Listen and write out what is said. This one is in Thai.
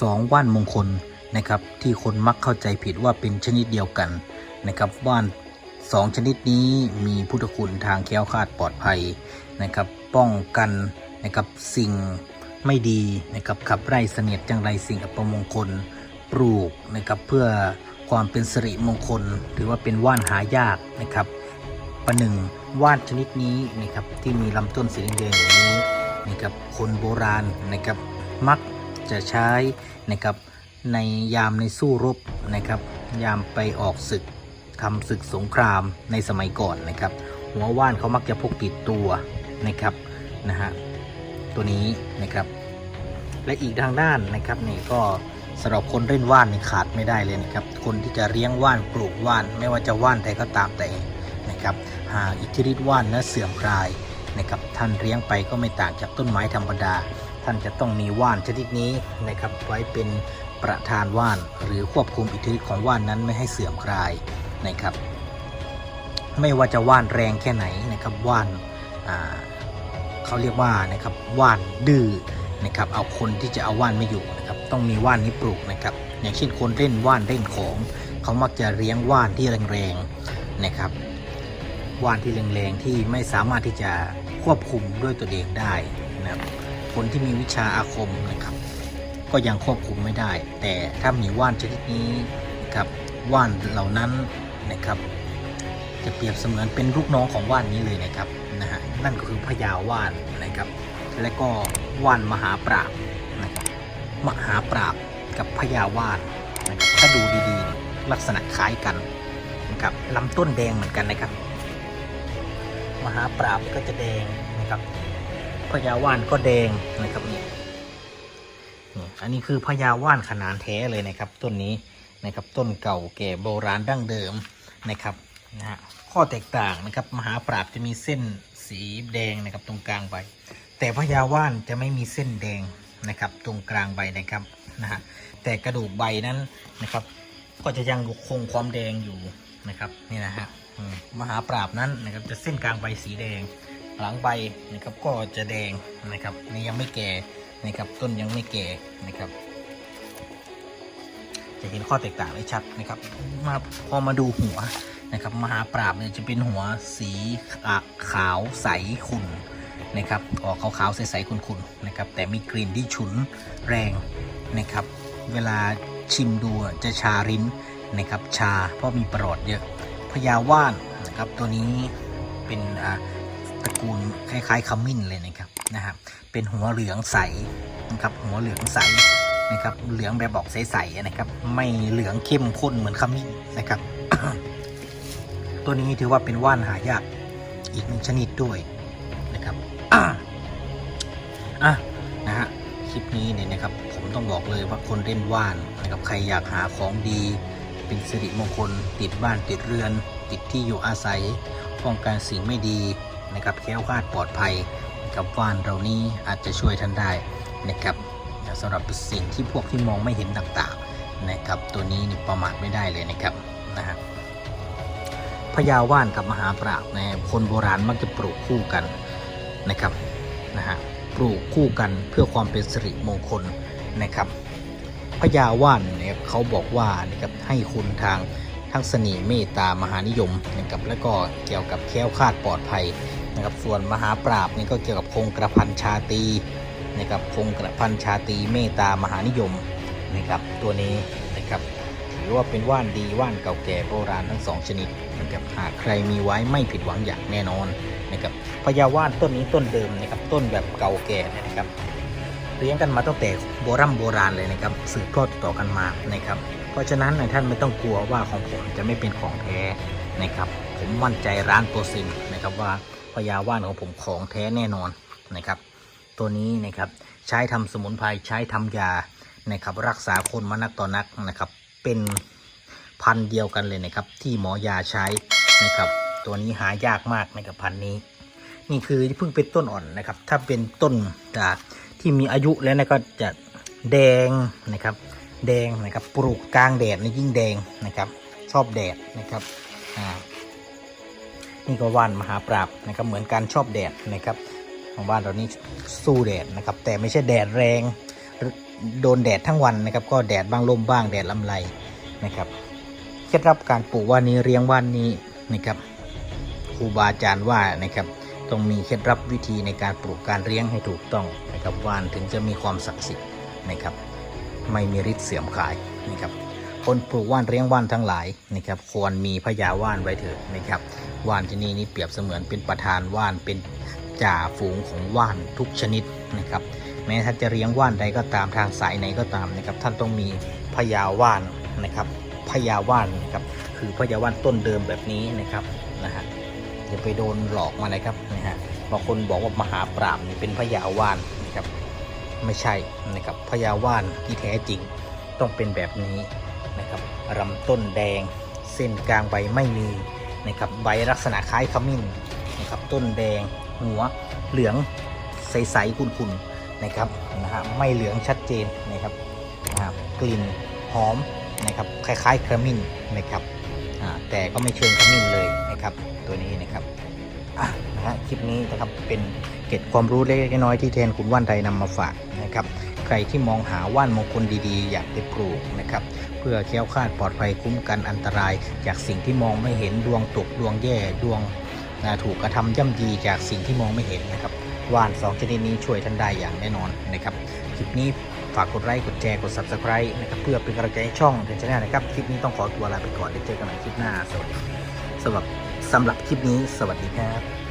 สองว่านมงคลนะครับที่คนมักเข้าใจผิดว่าเป็นชนิดเดียวกันนะครับว่านสองชนิดนี้มีพุทธคุณทางแค้วคาดปลอดภัยนะครับป้องกันนะครับสิ่งไม่ดีนะครับขับไล่เสนียดจังไรสิ่งอัปมงคลปลูกนะครับเพื่อความเป็นสิริมงคล ถือว่าเป็นว่านหายากนะครับประหนึ่งว่านชนิดนี้นะครับที่มีลำต้นสีแดงอย่างนี้นะครับคนโบราณนะครับมัก จะใช้นะครับในยามในสู้รบนะครับยามไปออกศึกทำศึกสงครามในสมัยก่อนนะครับ หัวว่านเขามักจะพกติดตัวนะครับนะฮะตัวนี้นะครับ และอีกทางด้านนะครับนี่ก็สำหรับคนเล่นว่านนี่ขาดไม่ได้เลยนะครับ คนที่จะเลี้ยงว่านปลูกว่าน ไม่ว่าจะว่านใดก็ตามแต่นะครับ หากอิทธิฤทธิ์ว่านนั้นเสื่อมคลายนะครับท่านเลี้ยงไปก็ไม่ต่างจากต้นไม้ธรรมดา ท่านจะต้องมีว่านชนิดนี้นะครับไว้เป็นประธานว่านหรือควบคุมอิทธิฤทธิ์ของว่านนั้นไม่ให้เสื่อมคลายนะครับ ไม่ว่าจะว่านแรงแค่ไหนนะครับว่านาเขาเรียกว่านะครับว่านดื้อนะครับเอาคนที่จะเอาว่านไม่อยู่นะครับต้องมีว่านนี้ปลูกนะครับอย่างเช่นคนเล่นว่านเล่นของ เขามักจะเลี้ยงว่านที่แรงๆนะครับว่านที่แรงๆที่ไม่สามารถที่จะควบคุมด้วยตัวเองได้นะครับ คนที่มีวิชาอาคมนะครับ ก็ยังควบคุมไม่ได้ แต่ถ้ามีว่านชนิดนี้นะครับว่านเหล่านั้นนะครับ จะเปรียบเสมือนเป็นลูกน้องของว่านนี้เลยนะครับนะฮะนั่นก็คือพญาว่านนะครับ และก็ว่านมหาปราบนะครับมหาปราบกับพญาว่านนะครับถ้าดูดีๆ ลักษณะคล้ายกันนะครับลำต้นแดงเหมือนกันนะครับ มหาปราบก็จะแดงนะครับ พญาว่านก็แดงนะครับนี่อันนี้คือพญาว่านขนานแท้เลยนะครับต้นนี้นะครับต้นเก่าแก่โบราณดั้งเดิมนะครับนะฮะข้อแตกต่างนะครับมหาปราบจะมีเส้นสีแดงนะครับตรงกลางใบ แต่พญาว่านจะไม่มีเส้นแดงนะครับตรงกลางใบนะครับนะฮะแต่กระดูกใบนั้นนะครับ ก็จะยังคงความแดงอยู่นะครับนี่นะฮะมหาปราบนั้นนะครับจะเส้นกลางใบสีแดง หลังใบนะครับก็จะแดงนะครับนี่ยังไม่แก่นะครับต้นยังไม่แก่นะครับ จะเห็นข้อแตกต่างได้ชัดนะครับมาพอมาดูหัวนะครับมหาปราบเนี่ยจะเป็นหัวสีขาวใสขุ่นนะครับออกขาวๆใสๆขุ่นๆนะครับแต่มีกลิ่นที่ฉุนแรงนะครับ เวลาชิมดูจะชาริ้นนะครับชาเพราะมีประหลอดเยอะพญาว่านนะครับตัวนี้เป็นอ่า ตระกูลคล้ายๆขมิ้นเลยนะครับนะฮะเป็นหัวเหลืองใสนะครับ หัวเหลืองใสนะครับ เหลืองแบบบอกใสๆนะครับ ไม่เหลืองเข้มข้นเหมือนขมิ้นนะครับ ตัวนี้ถือว่าเป็นว่านหายากอีกหนึ่งชนิดด้วยนะครับอะนะฮะคลิปนี้เนี่ยนะครับ ผมต้องบอกเลยว่าคนเล่นว่านนะครับใครอยากหาของดีเป็นสิริมงคลติดบ้านติดเรือน ติดที่อยู่อาศัยป้องกันสิ่งไม่ดี นะครับแค้วคลาดปลอดภัยนะครับว่านเรานี้อาจจะช่วยท่านได้นะครับสำหรับสิ่งที่พวกที่มองไม่เห็นต่างๆนะครับตัวนี้นี่ประมาทไม่ได้เลยนะครับนะฮะพญาว่านกับมหาปราบนะคนโบราณมักจะปลูกคู่กันนะครับนะฮะปลูกคู่กันเพื่อความเป็นสิริมงคลนะครับพญาว่านเนี่ยเขาบอกว่านะครับให้คุณทาง ทั้งเสน่ห์เมตตามหานิยมนะครับแล้วก็เกี่ยวกับแค้วคาดปลอดภัยนะครับส่วนมหาปราบนี่ก็เกี่ยวกับคงกระพันชาตีนะครับคงกระพันชาตีเมตตามหานิยมนะครับตัวนี้นะครับถือว่าเป็นว่านดีว่านเก่าแก่โบราณทั้งสองชนิดนะครับหากใครมีไว้ไม่ผิดหวังอย่างแน่นอนนะครับพญาว่านต้นนี้ต้นเดิมนะครับต้นแบบเก่าแก่นะครับเลี้ยงกันมาตั้งแต่โบราณโบราณเลยนะครับสืบทอดต่อกันมานะครับ ราะฉะนั้นนท่านไม่ต้องกลัวว่าของผมจะไม่เป็นของแท้นะครับผมมั่นใจร้านเปอร์เซ็นนะครับว่าพญาว่านของผมของแท้แน่นอนนะครับ ตัวนี้นะครับใช้ทำสมุนไพรใช้ทำยานะครับรักษาคนมานักต่อนักนะครับเป็นพันเดียวกันเลยนะครับ ที่หมอยาใช้นะครับ ตัวนี้หายากมากนะครับพันนี้ นี่คือเพิ่งเป็นต้นอ่อนนะครับ ถ้าเป็นต้นจากที่มีอายุแล้วนะก็จะแดงนะครับ แดงนะครับ ปลูกกลางแดดนี่ยิ่งแดงนะครับ ชอบแดดนะครับอ่านี่ก็ว่านมหาปราบนะครับ เหมือนกันชอบแดดนะครับของบ้านเรานี่สู้แดดนะครับ แต่ไม่ใช่แดดแรง โดนแดดทั้งวันนะครับ ก็แดดบ้างลมบ้างแดดลำไรนะครับเคล็ดลับการปลูกว่านนี้เรียงว่านนี้นะครับครูบาอาจารย์ว่านะครับต้องมีเคล็ดลับวิธีในการปลูกการเลี้ยงให้ถูกต้องนะครับว่านถึงจะมีความศักดิ์สิทธิ์นะครับ ไม่มีฤทธิ์เสื่อมคลายนะครับคนปลูกว่านเลี้ยงว่านทั้งหลายนะครับควรมีพญาว่านไว้เถิดนะครับว่านที่นี่นี่เปรียบเสมือนเป็นประธานว่านเป็นจ่าฝูงของว่านทุกชนิดนะครับแม้ท่านจะเลี้ยงว่านใดก็ตามทางสายไหนก็ตามนะครับท่านต้องมีพญาว่านนะครับพญาว่านนะครับคือพญาว่านต้นเดิมแบบนี้นะครับนะฮะอย่าไปโดนหลอกมานะครับนะฮะบางคนบอกว่ามหาปราบนี่เป็นพญาว่าน ไม่ใช่นะครับพญาว่านที่แท้จริงต้องเป็นแบบนี้นะครับลำต้นแดง เส้นกลางใบไม่มีนะครับใบลักษณะคล้ายขมิ้นนะครับต้นแดงหัวเหลืองใสๆขุ่นๆนะครับนะฮะไม่เหลืองชัดเจนนะครับนะครับกลิ่นหอมนะครับคล้ายๆขมิ้นนะครับแต่ก็ไม่เชิงขมิ้นเลยนะครับตัวนี้นะครับนะฮะคลิปนี้นะครับเป็น เก็ดความรู้เล็กๆน้อยๆที่แทนคุณว่านไทยนำมาฝากนะครับ ใครที่มองหาว่านมงคลดีๆ อยากไปปลูกนะครับ เพื่อแคล้ยวคาดปลอดภัยคุ้มกันอันตราย จากสิ่งที่มองไม่เห็นดวงตกดวงแย่ดวงอ่าถูกกระทำย่ำยีจากสิ่งที่มองไม่เห็นนะครับว่าน 2 ชนิดนี้ช่วยท่านได้อย่างแน่นอนนะครับคลิปนี้ฝากกดไลค์กดแชร์กด subscribe นะครับเพื่อเป็นกำลังใจให้ช่องเดนชแนลนะครับคลิปนี้ต้องขอตัวลาไปก่อนเดี๋ยวเจอกันใหม่คลิปหน้าสวัสดีสำหรับสำหรับคลิปนี้ สวัสดีครับ